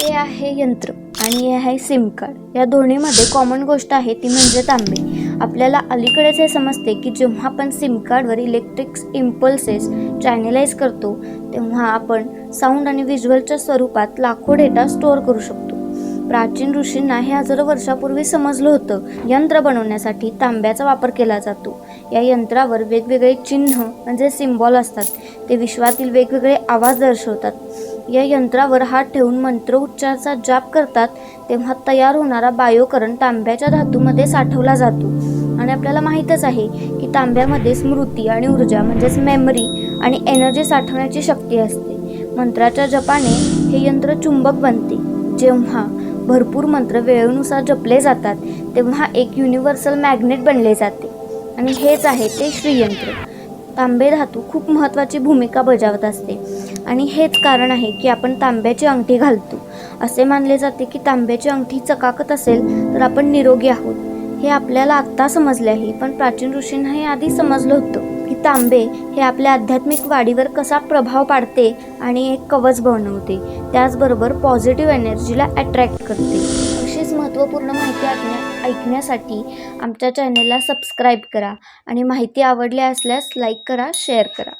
हे आहे यंत्र आणि हे आहे सिम कार्ड या दोन्हीमध्ये कॉमन गोष्ट आहे ती म्हणजे तांबे. आपल्याला अलीकडेच हे समजते की जेव्हा आपण सिम कार्डवर इलेक्ट्रिक इम्पल्सेस चॅनलाइज करतो तेव्हा आपण साऊंड आणि व्हिज्युअलच्या स्वरूपात लाखो डेटा स्टोअर करू शकतो. प्राचीन ऋषींना हे हजारो वर्षापूर्वी समजलं होतं. यंत्र बनवण्यासाठी तांब्याचा वापर केला जातो. या यंत्रावर वेगवेगळे चिन्ह म्हणजे सिम्बॉल असतात. ते विश्वातील वेगवेगळे आवाज दर्शवतात. या यंत्रावर हात ठेवून मंत्र उच्चारचा जाप करतात तेव्हा तयार होणारा बायोकरण तांब्याच्या धातूमध्ये साठवला जातो. आणि आपल्याला माहीतच आहे की तांब्यामध्ये स्मृती आणि ऊर्जा म्हणजेच मेमरी आणि एनर्जी साठवण्याची शक्ती असते. मंत्राच्या जपाने हे यंत्र चुंबक बनते. जेव्हा भरपूर मंत्र वेळेनुसार जपले जातात तेव्हा एक युनिव्हर्सल मॅग्नेट बनले जाते. आणि हेच आहे ते श्रीयंत्र. तांबे धातू खूप महत्त्वाची भूमिका बजावत असते. आणि हेच कारण आहे की आपण तांब्याची अंगठी घालतो. असे मानले जाते की तांब्याची अंगठी चकाकत असेल तर आपण निरोगी आहोत. हे आपल्याला आत्ता समजले आहे पण प्राचीन ऋषींना हे आधी समजलं होतं की तांबे हे आपल्या आध्यात्मिक वाढीवर कसा प्रभाव पाडते आणि एक कवच बनवते. त्याचबरोबर पॉझिटिव्ह एनर्जीला अट्रॅक्ट करते. अशीच महत्त्वपूर्ण माहिती ऐकण्या ऐकण्यासाठी आमच्या चॅनेलला सबस्क्राईब करा आणि माहिती आवडली असल्यास लाईक करा शेअर करा.